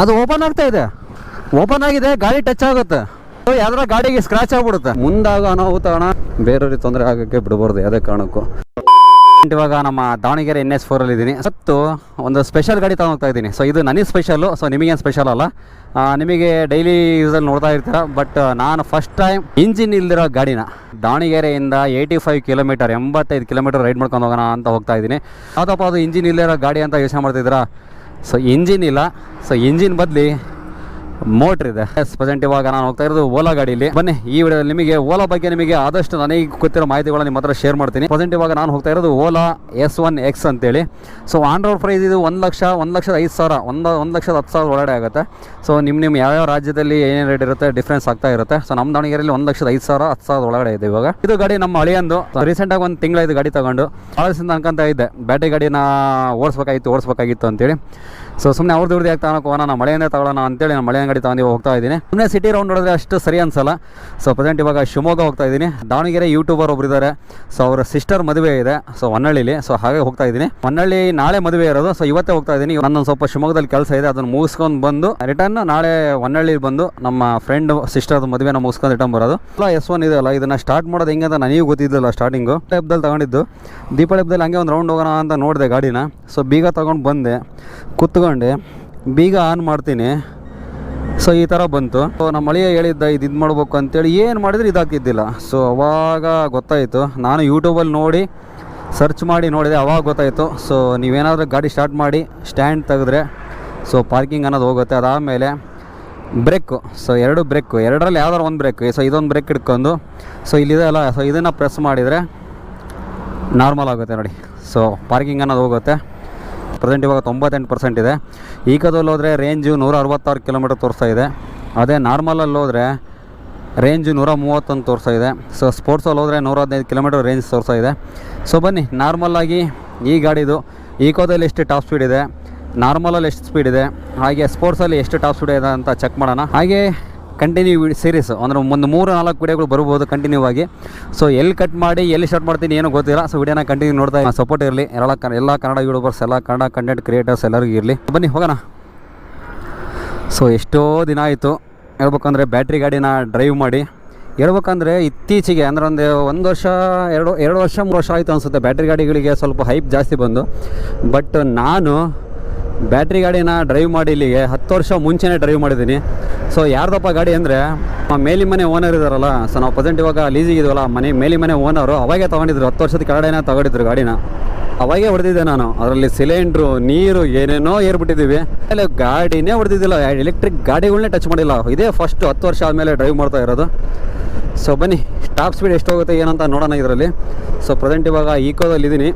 ಅದು ಓಪನ್ ಆಗ್ತಾ ಇದೆ. ಓಪನ್ ಆಗಿದೆ ಗಾಡಿ ಟಚ್ ಆಗುತ್ತೆ. ಯಾವ್ದಾರ ಗಾಡಿಗೆ ಸ್ಕ್ರಾಚ್ ಆಗ್ಬಿಡುತ್ತೆ. ಮುಂದಾಗ ಅನಾಹುತ ಅಣ್ಣ. ಬೇರೆಯವ್ರಿಗೆ ತೊಂದರೆ ಆಗಕ್ಕೆ ಬಿಡಬಾರ್ದು ಯಾವುದೇ ಕಾರಣಕ್ಕೂ. ಇವಾಗ ನಮ್ಮ ದಾವಣಗೆರೆ ಎನ್ ಎಸ್ ಅಲ್ಲಿ ಇದ್ದೀನಿ. ಮತ್ತು ಒಂದು ಸ್ಪೆಷಲ್ ಗಾಡಿ ತಗೊಂಡೋಗ್ತಾ ಇದ್ದೀನಿ. ಸೊ ಇದು ನನಗೆ ಸ್ಪೆಷಲು ಸೊ ನಿಮಗೇನು ಸ್ಪೆಷಲ್ ಅಲ್ಲ. ನಿಮಗೆ ಡೈಲಿ ಯೂಸಲ್ಲಿ ನೋಡ್ತಾ ಇರ್ತೀರ. ಬಟ್ ನಾನು ಫಸ್ಟ್ ಟೈಮ್ ಇಂಜಿನ್ ಇಲ್ದಿರೋ ಗಾಡಿನ ದಾವಣಗೆರೆಯಿಂದ ಏಯ್ಟಿ ಫೈವ್ ಕಿಲೋಮೀಟರ್ ಎಂಬತ್ತೈದು ಕಿಲೋಮೀಟರ್ ರೈಡ್ ಮಾಡ್ಕೊಂಡು ಹೋಗೋಣ ಅಂತ ಹೋಗ್ತಾ ಇದ್ದೀನಿ. ಯಾವುದಪ್ಪ ಅದು ಇಂಜಿನ್ ಇಲ್ದಿರೋ ಗಾಡಿ ಅಂತ ಯೋಚನೆ ಮಾಡ್ತಿದ್ದೀರಾ? ಸೊ ಇಂಜಿನ್ ಇಲ್ಲ. ಸೊ ಇಂಜಿನ್ ಬದಲಿ ಮೋಟ್ರ್ ಇದೆ. ಎಸ್ ಪ್ರೆಸೆಂಟ್ ಇವಾಗ ನಾನು ಹೋಗ್ತಾ ಇರೋದು ಓಲಾ ಗಾಡಿಲಿ ಬನ್ನಿ, ಈ ವಿಡಿಯೋದಲ್ಲಿ ನಿಮಗೆ ಓಲಾ ಬಗ್ಗೆ ನಿಮಗೆ ಆದಷ್ಟು ನನಗೆ ಗೊತ್ತಿರೋ ಮಾಹಿತಿಗಳನ್ನ ನಿಮ್ಮ ಹತ್ರ ಶೇರ್ ಮಾಡ್ತೀನಿ. ಪ್ರೆಸೆಂಟ್ ಇವಾಗ ನಾನು ಹೋಗ್ತಾ ಇರೋದು ಓಲಾ ಎಸ್ ಒನ್ ಎಕ್ಸ್ ಅಂತೇಳಿ. ಸೊ ಆನ್ ರೋಡ್ ಪ್ರೈಸ್ ಇದು ಒಂದು ಲಕ್ಷ, ಒಂದು ಲಕ್ಷದ ಐದು ಸಾವಿರ, ಒಂದು ಒಂದು ಲಕ್ಷದ ಹತ್ತು ಸಾವಿರ ಒಳಗಡೆ ಆಗುತ್ತೆ. ಸೊ ನಿಮ್ಮ ನಿಮ್ಮ ಯಾವ್ಯಾವ ರಾಜ್ಯದಲ್ಲಿ ಏನೇನು ರೇಟ್ ಇರುತ್ತೆ ಡಿಫ್ರೆನ್ಸ್ ಆಗ್ತಾ ಇರುತ್ತೆ. ಸೊ ನಮ್ಮ ದಾವಣಗೆರೆಯಲ್ಲಿ ಒಂದು ಲಕ್ಷದ ಐದು ಸಾವಿರ, ಹತ್ತು ಸಾವಿರದ ಒಳಗಡೆ ಇದೆ ಇವಾಗ. ಇದು ಗಾಡಿ ನಮ್ಮ ಹಳೆಯಂದು ರೀಸೆಂಟಾಗಿ ಒಂದು ತಿಂಗಳಾಯ್ತು ಗಾಡಿ ತಗೊಂಡು. ದಿವಸದಿಂದ ಅನ್ಕೊಂತ ಇದ್ದೆ. ಬ್ಯಾಟ್ರಿ ಗಾಡಿನ ಓಡಿಸ್ಬೇಕಾಗಿತ್ತು ಓಡಿಸ್ಬೇಕಾಗಿತ್ತು ಅಂತೇಳಿ. ಸೊ ಸುಮ್ಮನೆ ಅವ್ರದ್ದು ಇವ್ರದ್ದು ಯಾಕೆ ತಗೊಳಕ್ಕೆ ಹೋಗೋಣ, ನಾನು ಮಳೆಯಿಂದ ತಗೊಳ್ಳೋಣ ಅಂತೇಳಿ ನಾನು ಮಳೆ ಅಂಗಡಿ ತಗೊಂಡು ಹೋಗ್ತಾ ಇದ್ದೀನಿ. ಸುಮ್ಮನೆ ಸಿಟಿ ರೌಂಡ್ ನೋಡಿದ್ರೆ ಅಷ್ಟು ಸರಿ ಅನ್ಸಲ್ಲ. ಸೊ ಪ್ರೆಸೆಂಟ್ ಇವಾಗ ಶಿವಮೊಗ್ಗ ಹೋಗ್ತಾ ಇದ್ದೀನಿ. ದಾವಣಗೆರೆ ಯೂಟ್ಯೂಬರ್ ಒಬ್ರು ಇದ್ದಾರೆ ಸೊ ಅವರ ಸಿಸ್ಟರ್ ಮದುವೆ ಇದೆ. ಸೊ ಹೊನ್ನಳ್ಳಿಲಿ. ಸೊ ಹಾಗೆ ಹೋಗ್ತಾ ಇದ್ದೀನಿ. ಹೊನ್ನಳ್ಳಿ ನಾಳೆ ಮದುವೆ ಇರೋದು. ಸೊ ಇವತ್ತೇ ಹೋಗ್ತಾ ಇದ್ದೀನಿ. ನನ್ನೊಂದು ಸ್ವಲ್ಪ ಶಿವಮೊಗ್ಗದಲ್ಲಿ ಕೆಲಸ ಇದೆ. ಅದನ್ನು ಮುಗಿಸ್ಕೊಂಡು ಬಂದು ರಿಟರ್ನ್ ನಾಳೆ ಹೊನ್ನಳ್ಳಿ ಬಂದು ನಮ್ಮ ಫ್ರೆಂಡ್ ಸಿಸ್ಟರ್ ಮದುವೆನ ಮುಗಿಸ್ಕೊಂಡು ರಿಟರ್ನ್ ಬರೋದು. ಅಲ್ಲ ಎಸ್ ಒನ್ ಇದೆ ಅಲ್ಲ. ಇದನ್ನ ಸ್ಟಾರ್ಟ್ ಮಾಡೋದು ಹೆಂಗೆ ಅಂತ ನನಗೂ ಗೊತ್ತಿದ್ದಿಲ್ಲ ಸ್ಟಾರ್ಟಿಂಗು ಹಬ್ಬದಲ್ಲಿ ತಗೊಂಡಿದ್ದು. ದೀಪಾವಳಿ ಹಬ್ಬದಲ್ಲಿ ಹಂಗೆ ಒಂದು ರೌಂಡ್ ಹೋಗೋಣ ಅಂತ ನೋಡಿದೆ ಗಾಡಿನ. ಸೊ ಬೀಗ ತಗೊಂಡು ಬಂದೆ. ಕುತ್ಕೊಂಡೆ ಬೀಗ ಆನ್ ಮಾಡ್ತೀನಿ. ಸೊ ಈ ಥರ ಬಂತು. ಸೊ ನಮ್ಮ ಅಳಿಯ ಹೇಳಿದ್ದ, ಇದು ಇದು ಮಾಡ್ಬೇಕು ಅಂತೇಳಿ ಏನು ಮಾಡಿದ್ರೆ ಇದಾಕಿದ್ದಿಲ್ಲ ಸೊ ಅವಾಗ ಗೊತ್ತಾಯಿತು. ನಾನು ಯೂಟ್ಯೂಬಲ್ಲಿ ನೋಡಿ ಸರ್ಚ್ ಮಾಡಿ ನೋಡಿದೆ, ಅವಾಗ ಗೊತ್ತಾಯಿತು. ಸೊ ನೀವೇನಾದರೂ ಗಾಡಿ ಸ್ಟಾರ್ಟ್ ಮಾಡಿ ಸ್ಟ್ಯಾಂಡ್ ತೆಗೆದ್ರೆ ಸೊ ಪಾರ್ಕಿಂಗ್ ಅನ್ನೋದು ಹೋಗುತ್ತೆ. ಅದಾದಮೇಲೆ ಬ್ರೇಕು ಸೊ ಎರಡು ಬ್ರೇಕು ಎರಡರಲ್ಲಿ ಯಾವ್ದಾರು ಒಂದು ಬ್ರೇಕ್ ಸೊ ಇದೊಂದು ಬ್ರೇಕ್ ಇಟ್ಕೊಂಡು ಸೊ ಇಲ್ಲಿದೆ ಅಲ್ಲ. ಸೊ ಇದನ್ನು ಪ್ರೆಸ್ ಮಾಡಿದರೆ ನಾರ್ಮಲ್ ಆಗುತ್ತೆ ನೋಡಿ. ಸೊ ಪಾರ್ಕಿಂಗ್ ಅನ್ನೋದು ಹೋಗುತ್ತೆ. ಪ್ರೆಸೆಂಟ್ ಇವಾಗ ತೊಂಬತ್ತೆಂಟು ಪರ್ಸೆಂಟ್ ಇದೆ. ಈಕದಲ್ಲಿ ಹೋದರೆ ರೇಂಜು ನೂರ ಅರವತ್ತಾರು ಕಿಲೋಮೀಟರ್ ತೋರಿಸ್ತಾ ಇದೆ. ಅದೇ ನಾರ್ಮಲಲ್ಲಿ ಹೋದರೆ ರೇಂಜು ನೂರ ಮೂವತ್ತೊಂದು ತೋರಿಸ್ತಾ ಇದೆ. ಸೊ ಸ್ಪೋರ್ಟ್ಸಲ್ಲಿ ಹೋದರೆ ನೂರ ಹದಿನೈದು ಕಿಲೋಮೀಟರ್ ರೇಂಜ್ ತೋರಿಸ್ತಾ ಇದೆ. ಸೊ ಬನ್ನಿ ನಾರ್ಮಲ್ಲಾಗಿ ಈ ಗಾಡಿದು ಈಕೋದಲ್ಲಿ ಎಷ್ಟು ಟಾಪ್ ಸ್ಪೀಡ್ ಇದೆ ನಾರ್ಮಲಲ್ಲಿ ಎಷ್ಟು ಸ್ಪೀಡ್ ಇದೆ, ಹಾಗೆ ಸ್ಪೋರ್ಟ್ಸಲ್ಲಿ ಎಷ್ಟು ಟಾಪ್ ಸ್ಪೀಡ್ ಇದೆ ಅಂತ ಚೆಕ್ ಮಾಡೋಣ. ಹಾಗೆ ಕಂಟಿನ್ಯೂ ಸೀರೀಸ್ ಅಂದರೆ ಒಂದು ಮೂರು ನಾಲ್ಕು ವಿಡಿಯೋಗಳು ಬರ್ಬೋದು ಕಂಟಿನ್ಯೂ ಆಗಿ. ಸೊ ಎಲ್ಲಿ ಕಟ್ ಮಾಡಿ, ಎಲ್ಲಿ ಸ್ಟಾರ್ಟ್ ಮಾಡ್ತೀನಿ ಏನೋ ಗೊತ್ತಿಲ್ಲ. ಸೊ ವಿಡಿಯೋನ ಕಂಟಿನ್ಯೂ ನೋಡ್ತಾ ಸಪೋರ್ಟ್ ಇರಲಿ. ಎಲ್ಲ ಎಲ್ಲ ಕನ್ನಡ ಯೂಟ್ಯೂಬರ್ಸ್ ಎಲ್ಲ ಕನ್ನಡ ಕಂಟೆಂಟ್ ಕ್ರಿಯೇಟರ್ಸ್ ಎಲ್ಲರಿಗೂ ಇರಲಿ. ಬನ್ನಿ, ಹೋಗೋಣ. ಸೊ ಎಷ್ಟೋ ದಿನ ಆಯಿತು. ಹೇಳ್ಬೇಕಂದ್ರೆ ಬ್ಯಾಟ್ರಿ ಗಾಡಿನ ಡ್ರೈವ್ ಮಾಡಿ. ಹೇಳ್ಬೇಕಂದ್ರೆ ಇತ್ತೀಚೆಗೆ, ಅಂದರೆ ಒಂದು ಒಂದು ವರ್ಷ, ಎರಡು ಎರಡು ವರ್ಷ, ಮೂರು ವರ್ಷ ಆಯಿತು ಅನಿಸುತ್ತೆ. ಬ್ಯಾಟ್ರಿ ಗಾಡಿಗಳಿಗೆ ಸ್ವಲ್ಪ ಹೈಪ್ ಜಾಸ್ತಿ ಬಂದು. ಬಟ್ ನಾನು ಬ್ಯಾಟ್ರಿ ಗಾಡಿನ ಡ್ರೈವ್ ಮಾಡಿ ಇಲ್ಲಿಗೆ ಹತ್ತು ವರ್ಷ ಮುಂಚೆನೇ ಡ್ರೈವ್ ಮಾಡಿದ್ದೀನಿ. ಸೊ ಯಾರ್ದಪ್ಪ ಗಾಡಿ ಅಂದರೆ ಆ ಮೇಲಿ ಮನೆ ಓನರ್ ಇದ್ದಾರಲ್ಲ ಸೊ ನಾವು ಪ್ರೆಸೆಂಟ್ ಇವಾಗ ಲೀಸಿಗೆ ಇದ್ವಲ್ಲ, ಮನೆ ಮೇಲಿ ಮನೆ ಓನರು ಅವಾಗೆ ತೊಗೊಂಡಿದ್ರು, ಹತ್ತು ವರ್ಷದ ಕೆಳಗಡೆನ ತಗೊಂಡಿದ್ರು ಗಾಡಿನ. ಅವಾಗೇ ಹೊಡೆದಿದ್ದೆ ನಾನು. ಅದರಲ್ಲಿ ಸಿಲಿಂಡ್ರು ನೀರು, ಏನೇನೋ ಏರ್ಬಿಟ್ಟಿದ್ದೀವಿ. ಆಮೇಲೆ ಗಾಡಿನೇ ಹೊಡೆದಿದ್ದಿಲ್ಲ ಎಲೆಕ್ಟ್ರಿಕ್ ಗಾಡಿಗಳನ್ನೇ ಟಚ್ ಮಾಡಿಲ್ಲ. ಇದೇ ಫಸ್ಟ್ ಹತ್ತು ವರ್ಷ ಆದಮೇಲೆ ಡ್ರೈವ್ ಮಾಡ್ತಾ ಇರೋದು. ಸೊ ಬನ್ನಿ ಟಾಪ್ ಸ್ಪೀಡ್ ಎಷ್ಟು ಹೋಗುತ್ತೆ, ಏನಂತ ನೋಡೋಣ ಇದರಲ್ಲಿ. ಸೊ ಪ್ರೆಸೆಂಟ್ ಇವಾಗ ಈಕೋದಲ್ಲಿ ಇದ್ದೀನಿ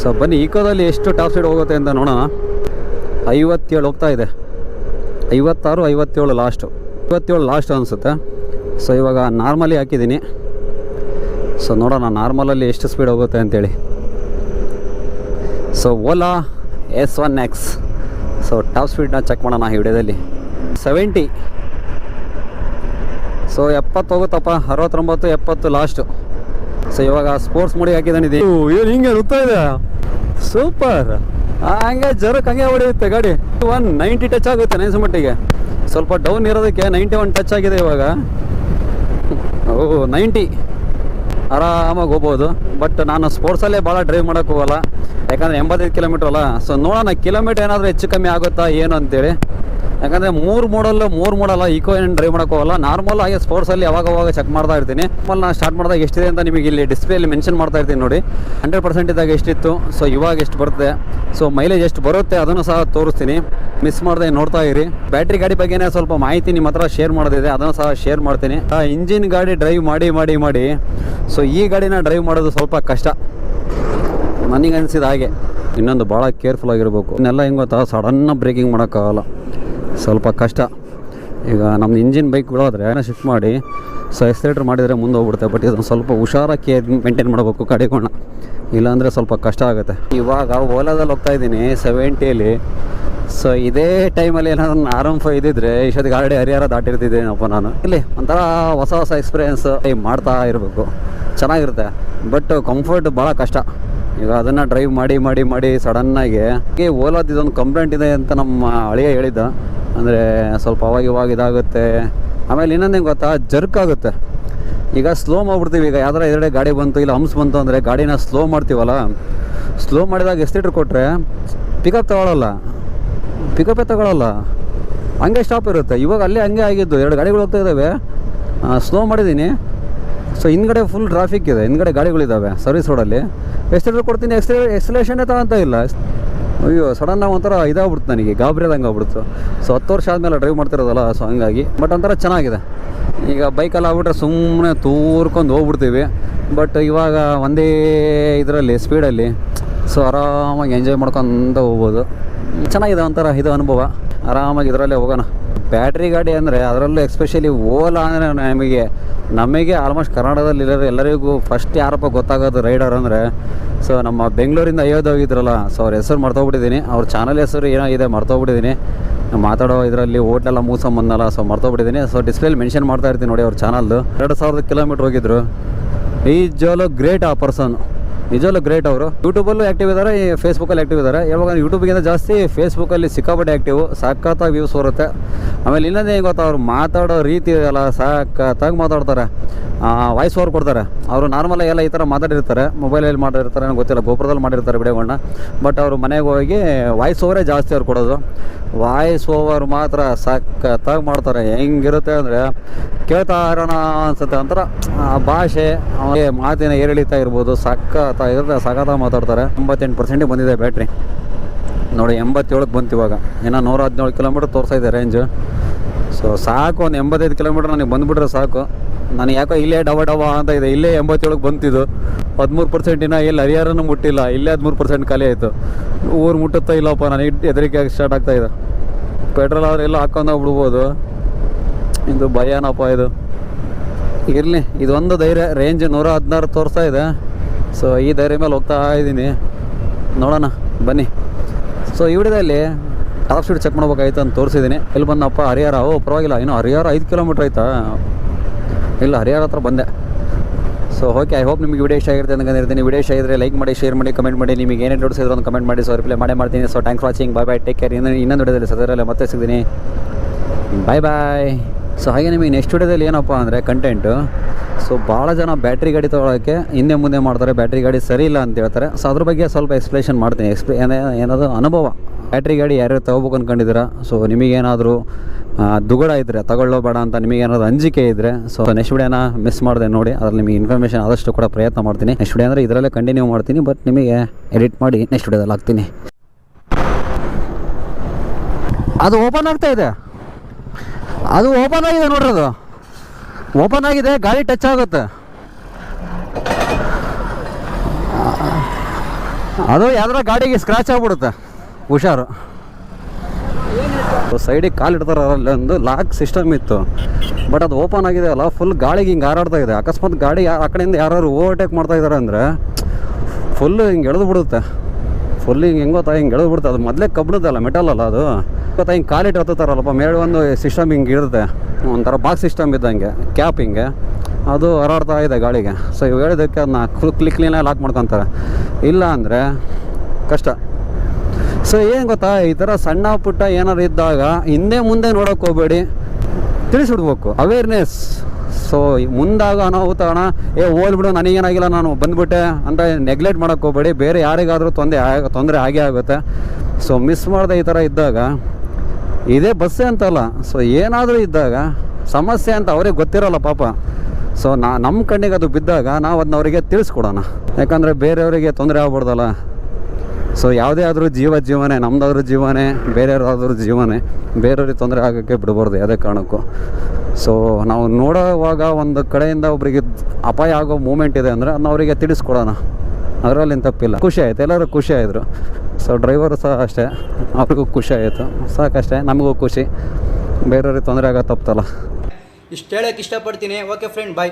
ಸೊ ಬನ್ನಿ, ಈಕೋದಲ್ಲಿ ಎಷ್ಟು ಟಾಪ್ ಸ್ಪೀಡ್ ಹೋಗುತ್ತೆ ಅಂತ ನೋಡೋಣ. ಐವತ್ತೇಳು ಹೋಗ್ತಾ ಇದೆ. ಐವತ್ತಾರು, ಐವತ್ತೇಳು ಲಾಸ್ಟು ಐವತ್ತೇಳು ಲಾಸ್ಟ್ ಅನಿಸುತ್ತೆ. ಸೊ ಇವಾಗ ನಾರ್ಮಲಿ ಹಾಕಿದ್ದೀನಿ. ಸೊ ನೋಡೋಣ ನಾರ್ಮಲಲ್ಲಿ ಎಷ್ಟು ಸ್ಪೀಡ್ ಹೋಗುತ್ತೆ ಅಂತೇಳಿ. So Ola S one X so top ಸ್ಪೀಡ್ನ check ಮಾಡೋಣ ಈ ವಿಡಿಯೋದಲ್ಲಿ. ಸೆವೆಂಟಿ ಸೊ ಎಪ್ಪತ್ತು ಹೋಗುತ್ತಪ್ಪ. ಅರವತ್ತೊಂಬತ್ತು, ಎಪ್ಪತ್ತು ಲಾಸ್ಟು ಸೊ ಇವಾಗ ಸ್ಪೋರ್ಟ್ಸ್ ಮೋಡಿಗೆ ಹಾಕಿದ್ದಾನೆ ಇದು? ಏನು ಹಿಂಗೆ ನುಗ್ತಾ ಇದೆ? ಸೂಪರ್ ಹಂಗೆ ಜರಕ್ ಹಂಗೆ ಹೊಡೆಯುತ್ತೆ, ಗಾಡಿ. ಒನ್ ನೈಂಟಿ ಟಚ್ ಆಗುತ್ತೆ ನೈನ್ಸ್ ಮಟ್ಟಿಗೆ. ಸ್ವಲ್ಪ ಡೌನ್ ಇರೋದಕ್ಕೆ ನೈಂಟಿ ಒನ್ ಟಚ್ ಆಗಿದೆ ಇವಾಗ. ಓ ನೈಂಟಿ ಆರಾಮಾಗಿ ಹೋಗ್ಬೋದು. ಬಟ್ ನಾನು ಸ್ಪೋರ್ಟ್ಸಲ್ಲೇ ಭಾಳ ಡ್ರೈವ್ ಮಾಡೋಕ್ಕೆ ಹೋಗಲ್ಲ. ಯಾಕಂದರೆ ಎಂಬತ್ತೈದು ಕಿಲೋಮೀಟ್ರ್ ಅಲ್ಲ. ಸೊ ನೋಡೋಣ ಕಿಲೋಮೀಟ್ರ್ ಏನಾದರೂ ಹೆಚ್ಚು ಕಮ್ಮಿ ಆಗುತ್ತಾ, ಏನು ಅಂತೇಳಿ. ಯಾಕಂದರೆ ಮೂರು ಮೋಡಲ್ಲು ಮೂರು ಮೋಡಲ್ಲ ಈಕೋ ಏನು ಡ್ರೈವ್ ಮಾಡಕ್ ಹೋಗಲ್ಲ. ನಾರ್ಮಲ್ ಆಗಿ ಸ್ಪೋರ್ಟ್ಸಲ್ಲಿ ಯಾವಾಗ ಚೆಕ್ ಮಾಡ್ತಾ ಇರ್ತೀನಿ. ನಾರ್ಮಲ್ ನಾನು ಸ್ಟಾರ್ಟ್ ಮಾಡಿದಾಗ ಎಷ್ಟಿದೆ ಅಂತ ನಿಮಗೆ ಇಲ್ಲಿ ಡಿಸ್ಪ್ಲೇಲಿ ಮೆನ್ಷನ್ ಮಾಡ್ತಾ ಇರ್ತೀನಿ ನೋಡಿ. ಹಂಡ್ರೆಡ್ ಪರ್ಸೆಂಟ್ ಇದ್ದಾಗ ಎಷ್ಟಿತ್ತು? ಸೊ ಇವಾಗ ಎಷ್ಟು ಬರುತ್ತೆ? ಸೊ ಮೈಲೇಜ್ ಎಷ್ಟು ಬರುತ್ತೆ? ಅದನ್ನು ಸಹ ತೋರಿಸ್ತೀನಿ. ಮಿಸ್ ಮಾಡದೆ ನೋಡ್ತಾ ಇರಿ. ಬ್ಯಾಟ್ರಿ ಗಾಡಿ ಬಗ್ಗೆನೇ ಸ್ವಲ್ಪ ಮಾಹಿತಿ ನಿಮ್ಮ ಹತ್ರ ಶೇರ್ ಮಾಡೋದಿದೆ. ಅದನ್ನು ಸಹ ಶೇರ್ ಮಾಡ್ತೀನಿ. ಇಂಜಿನ್ ಗಾಡಿ ಡ್ರೈವ್ ಮಾಡಿ ಮಾಡಿ ಮಾಡಿ. ಸೊ ಈ ಗಾಡಿನ ಡ್ರೈವ್ ಮಾಡೋದು ಸ್ವಲ್ಪ ಕಷ್ಟ. ನನಗೆ ಅನಿಸಿದ ಹಾಗೆ. ಇನ್ನೊಂದು ಭಾಳ ಕೇರ್ಫುಲ್ ಆಗಿರಬೇಕು. ಇನ್ನೆಲ್ಲ ಹೆಂಗೆ ಗೊತ್ತಾ? ಸಡನ್ನ ಬ್ರೇಕಿಂಗ್ ಮಾಡೋಕ್ಕಾಗಲ್ಲ. ಸ್ವಲ್ಪ ಕಷ್ಟ. ಈಗ ನಮ್ಮ ಇಂಜಿನ್ ಬೈಕ್ ಬಿಡೋದ್ರೆ ಶಿಫ್ಟ್ ಮಾಡಿ ಸೊ ಎಕ್ಸಲೇಟ್ರ್ ಮಾಡಿದರೆ ಮುಂದೆ ಹೋಗ್ಬಿಡುತ್ತೆ ಬಟ್ ಇದನ್ನು ಸ್ವಲ್ಪ ಹುಷಾರಾಗಿ ಮೇಂಟೈನ್ ಮಾಡಬೇಕು ಕಡೆಗೋಣ. ಇಲ್ಲಾಂದರೆ ಸ್ವಲ್ಪ ಕಷ್ಟ ಆಗುತ್ತೆ. ಇವಾಗ ಓಲಾದಲ್ಲಿ ಹೋಗ್ತಾ ಇದ್ದೀನಿ ಸೆವೆಂಟಿಯಲ್ಲಿ ಸೊ ಇದೇ ಟೈಮಲ್ಲಿ ಏನಾದ್ರು ಆರಾಮ್ ಫೈ ಇದ್ದಿದ್ರೆ ಇಷ್ಟೊತ್ತಿಗೆ ಆಲ್ರೆಡಿ ಹರಿಹರ ದಾಟಿರ್ತಿದ್ದೇನಪ್ಪ ನಾನು. ಇಲ್ಲಿ ಒಂಥರ ಹೊಸ ಹೊಸ ಎಕ್ಸ್ಪೀರಿಯೆನ್ಸ್ ಮಾಡ್ತಾ ಇರಬೇಕು. ಚೆನ್ನಾಗಿರುತ್ತೆ ಬಟ್ ಕಂಫರ್ಟ್ ಭಾಳ ಕಷ್ಟ. ಈಗ ಅದನ್ನು ಡ್ರೈವ್ ಮಾಡಿ ಮಾಡಿ ಮಾಡಿ ಸಡನ್ನಾಗಿ ಓಲಾದ ಇದೊಂದು ಕಂಪ್ಲೇಂಟ್ ಇದೆ ಅಂತ ನಮ್ಮ ಅಳಿಯ ಹೇಳಿದ್ದ. ಅಂದರೆ ಸ್ವಲ್ಪ ಅವಾಗ ಇವಾಗ ಇದಾಗುತ್ತೆ. ಆಮೇಲೆ ಇನ್ನೊಂದು ಹೆಂಗೆ ಗೊತ್ತಾ? ಜರ್ಕ್ ಆಗುತ್ತೆ. ಈಗ ಸ್ಲೋ ಮಾಡ್ಬಿಡ್ತೀವಿ. ಈಗ ಯಾವ್ದಾರ ಎದುರುಗಡೆ ಗಾಡಿ ಬಂತು, ಇಲ್ಲ ಹಂಪ್ಸ್ ಬಂತು ಅಂದರೆ ಗಾಡಿನ ಸ್ಲೋ ಮಾಡ್ತೀವಲ್ಲ? ಸ್ಲೋ ಮಾಡಿದಾಗ ಎಷ್ಟು ಲೀಟ್ರ್ ಕೊಟ್ಟರೆ ಪಿಕಪ್ ತಗೊಳ್ಳಲ್ಲ ಪಿಕಪ್ಪೇ ತಗೊಳ್ಳಲ್ಲ ಹಂಗೆ ಸ್ಟಾಪ್ ಇರುತ್ತೆ. ಇವಾಗ ಅಲ್ಲೇ ಹಂಗೆ ಆಗಿದ್ದು. ಎರಡು ಗಾಡಿಗಳು ಹೋಗ್ತಾ ಇದ್ದಾವೆ ಸ್ಲೋ ಮಾಡಿದ್ದೀನಿ ಸೊ ಹಿಂದ್ಗಡೆ ಫುಲ್ ಟ್ರಾಫಿಕ್ ಇದೆ. ಹಿಂದ್ಗಡೆ ಗಾಡಿಗಳಿದ್ದಾವೆ ಸರ್ವಿಸ್ ರೋಡಲ್ಲಿ ಎಷ್ಟು ಲೀಟ್ರ್ ಕೊಡ್ತೀನಿ? ಎಕ್ಸ್ಲೇ ಎಕ್ಸ್ಲೇಷನ್ನೇ ತಗೊಂತ ಇಲ್ಲ. ಅಯ್ಯೋ ಸಡನ್ ಆಗಿ ಒಂಥರ ಇದಾಗ್ಬಿಡ್ತು ನನಗೆ, ಗಾಬರಿಯಾದಂಗೆ ಆಗ್ಬಿಡ್ತು. ಸೊ ಹತ್ತು ವರ್ಷ ಆದಮೇಲೆ ಡ್ರೈವ್ ಮಾಡ್ತಿರೋದಲ್ಲ ಸೊ ಹಂಗಾಗಿ. ಬಟ್ ಒಂಥರ ಚೆನ್ನಾಗಿದೆ. ಈಗ ಬೈಕಲ್ಲಿ ಆಗ್ಬಿಟ್ರೆ ಸುಮ್ಮನೆ ತೂರ್ಕೊಂಡು ಹೋಗ್ಬಿಡ್ತೀವಿ. ಬಟ್ ಇವಾಗ ಒಂದೇ ಇದರಲ್ಲಿ ಸ್ಪೀಡಲ್ಲಿ ಸೊ ಆರಾಮಾಗಿ ಎಂಜಾಯ್ ಮಾಡ್ಕೊಂತ ಹೋಗ್ಬೋದು. ಚೆನ್ನಾಗಿದೆ ಒಂಥರ ಇದು ಅನುಭವ. ಆರಾಮಾಗಿ ಇದರಲ್ಲೇ ಹೋಗೋಣ. ಬ್ಯಾಟ್ರಿ ಗಾಡಿ ಅಂದರೆ ಅದರಲ್ಲೂ ಎಕ್ಸ್ಪೆಷಲಿ ಓಲಾ ಅಂದರೆ ನಮಗೆ ನಮಗೆ ಆಲ್ಮೋಸ್ಟ್ ಕರ್ನಾಟಕದಲ್ಲಿ ಇರೋರು ಎಲ್ಲರಿಗೂ ಫಸ್ಟ್ ಯಾರಪ್ಪ ಗೊತ್ತಾಗೋದು ರೈಡರ್ ಅಂದರೆ ಸೊ ನಮ್ಮ ಬೆಂಗಳೂರಿಂದ ಅಯೋಧ್ಯೆ ಹೋಗಿದ್ರಲ್ಲ ಸೊ ಅವ್ರ ಹೆಸರು ಮರ್ತೋಗ್ಬಿಟ್ಟಿದ್ದೀನಿ. ಅವ್ರ ಚಾನಲ್ ಹೆಸರು ಏನೋ ಇದೆ ಮರ್ತೋಗ್ಬಿಟ್ಟಿದ್ದೀನಿ. ಮಾತಾಡೋ ಇದರಲ್ಲಿ ಹೋಟ್ಲೆಲ್ಲ ಮೂಸಂಬಂದಲ್ಲ ಸೊ ಮರ್ತೋಗ್ಬಿಟ್ಟಿದ್ದೀನಿ. ಸೊ ಡಿಸ್ಪ್ಲೇಲಿ ಮೆನ್ಷನ್ ಮಾಡ್ತಾ ಇರ್ತೀನಿ ನೋಡಿ ಅವ್ರ ಚಾನಲ್ದು ಎರಡು ಸಾವಿರದ ಕಿಲೋಮೀಟ್ರ್ ಹೋಗಿದ್ರು. ಜೋಲು ಗ್ರೇಟ್ ಆ ಪರ್ಸನ್ ನಿಜವಲ್ಲೂ ಗ್ರೇಟ್ ಅವರು. ಯೂಟ್ಯೂಬಲ್ಲೂ ಆ್ಯಕ್ಟಿವ್ ಇದ್ದಾರೆ ಫೇಸ್ಬುಕ್ಕಲ್ಲಿ ಆ್ಯಕ್ಟಿವ್ ಇದ್ದಾರೆ ಯಾವಾಗ ಯೂಟ್ಯೂಬ್ಗಿಂತ ಜಾಸ್ತಿ ಫೇಸ್ಬುಕ್ಕಲ್ಲಿ ಸಿಕ್ಕಾಪಟ್ಟೆ ಆ್ಯಕ್ಟಿವ್ ಸಖತ್ತಾಗಿ ವ್ಯೂಸ್ ಬರುತ್ತೆ. ಆಮೇಲೆ ಇನ್ನೊಂದು ಏನು ಗೊತ್ತಾ, ಅವ್ರು ಮಾತಾಡೋ ರೀತಿ ಎಲ್ಲ ಸಖತ್ತಾಗಿ ಮಾತಾಡ್ತಾರೆ. ವಾಯ್ಸ್ ಓವರ್ ಕೊಡ್ತಾರೆ. ಅವರು ನಾರ್ಮಲಾಗಿ ಎಲ್ಲ ಈ ಥರ ಮಾತಾಡಿರ್ತಾರೆ ಮೊಬೈಲಲ್ಲಿ ಮಾಡಿರ್ತಾರೆ ಗೊತ್ತಿಲ್ಲ, ಗೋಪುರದಲ್ಲಿ ಮಾಡಿರ್ತಾರೆ ವಿಡಿಯೋಗಳನ್ನ ಬಟ್ ಅವರು ಮನೆಗೆ ಹೋಗಿ ವಾಯ್ಸ್ ಓವರೇ ಜಾಸ್ತಿ ಅವ್ರು ಕೊಡೋದು. ವಾಯ್ಸ್ ಓವರ್ ಮಾತ್ರ ಸಖತ್ತಾಗಿ ಮಾಡ್ತಾರೆ. ಹೆಂಗಿರುತ್ತೆ ಅಂದರೆ ಕೇಳ್ತಾ ಇರೋಣ ಅನ್ಸುತ್ತೆ. ಅಂತ ಆ ಭಾಷೆ, ಅವನಿಗೆ ಮಾತಿನ ಏರಿಳಿತ ಇರ್ಬೋದು ಸಖತ್ತ ಇರುತ್ತೆ, ಸಖತ್ತಾಗಿ ಮಾತಾಡ್ತಾರೆ. ಎಂಬತ್ತೆಂಟು ಪರ್ಸೆಂಟಿಗೆ ಬಂದಿದೆ ಬ್ಯಾಟ್ರಿ. ನೋಡಿ, ಎಂಬತ್ತೇಳಕ್ಕೆ ಬಂತು ಇವಾಗ. ಇನ್ನೂ ನೂರ ಹದಿನೇಳು ಕಿಲೋಮೀಟ್ರ್ ತೋರಿಸ್ತಾ ರೇಂಜು ಸೊ ಸಾಕು, ಒಂದು ಎಂಬತ್ತೈದು ಕಿಲೋಮೀಟ್ರ್ ನನಗೆ ಬಂದುಬಿಟ್ರೆ ಸಾಕು. ನಾನು ಯಾಕೋ ಇಲ್ಲೇ ಡವ ಡವ ಅಂತ ಇದೆ. ಇಲ್ಲೇ ಎಂಬತ್ತೇಳಕ್ಕೆ ಬಂತಿದ್ದು. ಹದಿಮೂರು ಪರ್ಸೆಂಟ್ ಇನ್ನ ಎಲ್ಲಿ ಹರಿಹರನೂ ಮುಟ್ಟಿಲ್ಲ. ಇಲ್ಲೇ ಹದಿಮೂರು ಪರ್ಸೆಂಟ್ ಖಾಲಿ ಆಯಿತು. ಊರು ಮುಟ್ಟುತ್ತಾ ಇಲ್ಲಪ್ಪ ನನಗೆ ಹೆದರಿಕೆ ಸ್ಟಾರ್ಟ್ ಆಗ್ತಾ ಇದೆ. ಪೆಟ್ರೋಲ್ ಆದರೆ ಎಲ್ಲ ಹಾಕೊಂಡು ಬಿಡ್ಬೋದು ಇದು ಭಯನಪ್ಪ ಇದು. ಇರಲಿ, ಇದೊಂದು ಧೈರ್ಯ. ರೇಂಜ್ ನೂರ ಹದಿನಾರು ತೋರಿಸ್ತಾ ಇದೆ. ಸೊ ಈ ಧೈರ್ಯ ಮೇಲೆ ಹೋಗ್ತಾ ಇದ್ದೀನಿ ನೋಡೋಣ, ಬನ್ನಿ. ಸೊ ಈ ವಿಡಿಯೋದಲ್ಲಿ ಟಾಪ್ ಸ್ಪೀಡ್ ಚೆಕ್ ಮಾಡ್ಬೇಕಾಯ್ತು ಅಂತ ತೋರಿಸಿದ್ದೀನಿ. ಇಲ್ಲಿ ಬಂದಪ್ಪ? ಹರಿಹರ. ಓ, ಪರವಾಗಿಲ್ಲ. ಇನ್ನು ಹರಿಹರ ಐದು ಕಿಲೋಮೀಟ್ರ್ ಆಯ್ತಾ? ಇಲ್ಲ, ಹರಿಹರ ಹತ್ರ ಬಂದೆ. ಸೊ ಓಕೆ ಐ ಹೋಪ್ ನಿಮಗೆ ವಿಡಿಯೋ ಇಷ್ಟ ಆಗಿರುತ್ತೆ ಅಂತ ಅಂದಿರ್ತೀನಿ ವಿಡಿಯೋ ಇಷ್ಟ ಆಗಿದ್ರೆ ಲೈಕ್ ಮಾಡಿ ಶೇರ್ ಮಾಡಿ ಕಮೆಂಟ್ ಮಾಡಿ. ನಿಮಗೆ ಏನೇ ಡೌಟ್ಸ್ ಇದ್ರು ಒಂದು ಕಮೆಂಟ್ ಮಾಡಿ. ಸೊ ರಿಪ್ಲೈ ಮಾಡೇ ಮಾಡ್ತೀನಿ. So thanks watching bye bye take care ಇನ್ನೊಂದು ಇನ್ನೊಂದು ವಿಡಿಯೋದಲ್ಲಿ ಸದರಲ್ಲೇ ಮತ್ತೆ ಸಿಗ್ತೀನಿ. ಬಾಯ್ ಬಾಯ್ ಸೊ ಹಾಗೆ ನಿಮಗೆ ನೆಕ್ಸ್ಟ್ ವಿಡಿಯೋದಲ್ಲಿ ಏನಪ್ಪ ಅಂದರೆ ಕಂಟೆಂಟು ಸೊ ಭಾಳ ಜನ ಬ್ಯಾಟ್ರಿ ಗಾಡಿ ತೊಗೊಳೋಕ್ಕೆ ಹಿಂದೆ ಮುಂದೆ ಮಾಡ್ತಾರೆ ಬ್ಯಾಟ್ರಿ ಗಾಡಿ ಸರಿ ಇಲ್ಲ ಅಂತ ಹೇಳ್ತಾರೆ. ಸೊ ಅದ್ರ ಬಗ್ಗೆ ಸ್ವಲ್ಪ ಎಕ್ಸ್ಪ್ಲೇಷನ್ ಮಾಡ್ತೀನಿ. ಎಕ್ಸ್ಪ್ಲೇ ಏನಾದರೂ ಅನುಭವ. ಬ್ಯಾಟ್ರಿ ಗಾಡಿ ಯಾರ್ಯಾರು ತೊಗೋಬೇಕು ಅಂದ್ಕೊಂಡಿದ್ದೀರಾ ಸೊ ನಿಮಗೇನಾದರೂ ದುಗಡ ಇದ್ದರೆ ತಗೊಳ್ಳೋ ಬೇಡ ಅಂತ ನಿಮಗೇನಾದ್ರು ಅಂಜಿಕೆ ಇದ್ದರೆ ಸೊ ನೆಕ್ಸ್ಟ್ ವಿಡಿಯೋನ ಮಿಸ್ ಮಾಡಿದೆ ನೋಡಿ. ಅದ್ರಲ್ಲಿ ನಿಮಗೆ ಇನ್ಫಾರ್ಮೇಷನ್ ಆದಷ್ಟು ಕೂಡ ಪ್ರಯತ್ನ ಮಾಡ್ತೀನಿ. ನೆಕ್ಸ್ಟ್ ವಿಡಿಯೋ ಅಂದರೆ ಇದರಲ್ಲೇ ಕಂಟಿನ್ಯೂ ಮಾಡ್ತೀನಿ ಬಟ್ ನಿಮಗೆ ಎಡಿಟ್ ಮಾಡಿ ನೆಕ್ಸ್ಟ್ ವಿಡಿಯೋದಲ್ಲಿ ಹಾಕ್ತೀನಿ. ಅದು ಓಪನ್ ಆಗ್ತಾ ಇದೆ. ಅದು ಓಪನ್ ಆಗಿದೆ ನೋಡ್ರಿ ಅದು. ಓಪನ್ ಆಗಿದೆ ಗಾಡಿ ಟಚ್ ಆಗುತ್ತೆ. ಅದು ಯಾವ್ದಾರ ಗಾಡಿಗೆ ಸ್ಕ್ರಾಚ್ ಆಗ್ಬಿಡುತ್ತೆ. ಹುಷಾರು. ಸೈಡಿಗೆ ಕಾಲು ಇಡ್ತಾರೆ ಅಲ್ಲಿ ಒಂದು ಲಾಕ್ ಸಿಸ್ಟಮ್ ಇತ್ತು. ಬಟ್ ಅದು ಓಪನ್ ಆಗಿದೆ ಅಲ್ಲ ಫುಲ್ ಗಾಳಿಗೆ ಹಿಂಗೆ ಹಾರಾಡ್ತಾ ಇದೆ. ಅಕಸ್ಮಾತ್ ಗಾಡಿ ಆ ಕಡೆಯಿಂದ ಯಾರು ಓವರ್ಟೇಕ್ ಮಾಡ್ತಾ ಇದ್ದಾರೆ ಅಂದರೆ ಫುಲ್ ಹಿಂಗೆ ಎಳೆದು ಬಿಡುತ್ತೆ. ಫುಲ್ ಹಿಂಗೆ ಹೆಂಗೋತಾ ಹಿಂಗೆ ಎಳೆದು ಬಿಡುತ್ತೆ. ಅದು ಮೊದಲೇ ಕಬ್ಬಿಣದಲ್ಲ ಮೆಟಲ್ ಅಲ್ಲ ಅದು. ಗೊತ್ತಾ ಹಿಂಗೆ ಕಾಲಿಟ್ಟು ಹತ್ತುತ್ತಾರಲ್ಲಪ್ಪ ಮೇಲೆ ಒಂದು ಸಿಸ್ಟಮ್ ಹಿಂಗೆ ಇರುತ್ತೆ ಒಂಥರ ಬಾಕ್ಸ್ ಸಿಸ್ಟಮ್ ಇದ್ದಂಗೆ ಕ್ಯಾಪ್ ಹಿಂಗೆ. ಅದು ಹರಾಡ್ತಾ ಇದೆ ಗಾಳಿಗೆ. ಸೊ ಇವು ಹೇಳಿದ್ದಕ್ಕೆ ಅದನ್ನ ಕ್ಲಿಕ್ ಕ್ಲೀನಾಗಿ ಲಾಕ್ ಮಾಡ್ಕೊತಾರೆ. ಇಲ್ಲ ಅಂದರೆ ಕಷ್ಟ. ಸೊ ಏನು ಗೊತ್ತಾ? ಈ ಥರ ಸಣ್ಣ ಪುಟ್ಟ ಏನಾರು ಇದ್ದಾಗ ಹಿಂದೆ ಮುಂದೆ ನೋಡೋಕೆ ಹೋಗಬೇಡಿ. ತಿಳಿಸ್ಬಿಡ್ಬೇಕು. ಅವೇರ್ನೆಸ್ ಸೊ ಮುಂದಾಗ ಅನಾಹುತ, ಅಣ್ಣ, ಏ ಹೋಲ್ಬಿಡು ನನಗೇನಾಗಿಲ್ಲ, ನಾನು ಬಂದ್ಬಿಟ್ಟೆ ಅಂತ ನೆಗ್ಲೆಕ್ಟ್ ಮಾಡೋಕೆ ಹೋಗಬೇಡಿ. ಬೇರೆ ಯಾರಿಗಾದರೂ ತೊಂದರೆ ತೊಂದರೆ ಆಗೇ ಆಗುತ್ತೆ. ಸೊ ಮಿಸ್ ಮಾಡದೆ ಈ ಥರ ಇದ್ದಾಗ ಇದೇ ಬಸ್ಸೇ ಅಂತಲ್ಲ. ಸೊ ಏನಾದರೂ ಇದ್ದಾಗ, ಸಮಸ್ಯೆ ಅಂತ ಅವರಿಗೆ ಗೊತ್ತಿರಲ್ಲ ಪಾಪ. ಸೊ ನಾ ನಮ್ಮ ಕಣ್ಣಿಗೆ ಅದು ಬಿದ್ದಾಗ ನಾವು ಅದನ್ನ ಅವರಿಗೆ ತಿಳಿಸ್ಕೊಡೋಣ. ಯಾಕಂದರೆ ಬೇರೆಯವರಿಗೆ ತೊಂದರೆ ಆಗ್ಬಾರ್ದಲ್ಲ. ಸೊ ಯಾವುದೇ ಆದರೂ ಜೀವ ಜೀವನೇ ನಮ್ಮದಾದ್ರೂ ಜೀವನೇ, ಬೇರೆಯವ್ರದಾದ್ರೂ ಜೀವನೇ, ಬೇರೆಯವ್ರಿಗೆ ತೊಂದರೆ ಆಗೋಕ್ಕೆ ಬಿಡಬಾರ್ದು ಯಾವುದೇ ಕಾರಣಕ್ಕೂ. ಸೊ ನಾವು ನೋಡೋವಾಗ ಒಂದು ಕಡೆಯಿಂದ ಒಬ್ರಿಗೆ ಅಪಾಯ ಆಗೋ ಮೂಮೆಂಟ್ ಇದೆ ಅಂದರೆ ಅದನ್ನ ಅವರಿಗೆ ತಿಳಿಸ್ಕೊಡೋಣ. ಅದರಲ್ಲಿ ತಪ್ಪಿಲ್ಲ. ಖುಷಿ ಆಯಿತು. ಎಲ್ಲರೂ ಖುಷಿ ಆಯಿದ್ರು. ಸೊ ಡ್ರೈವರು ಸಹ ಅಷ್ಟೇ. ಅವ್ರಿಗೂ ಖುಷಿ ಆಯಿತು. ಸಾಕಷ್ಟೇ. ನಮಗೂ ಖುಷಿ. ಬೇರೆಯವ್ರಿಗೆ ತೊಂದರೆ ಆಗೋ ತಪ್ಪಲ್ಲ. ಇಷ್ಟು ಹೇಳಕ್ಕೆ ಇಷ್ಟಪಡ್ತೀನಿ. Okay friend bye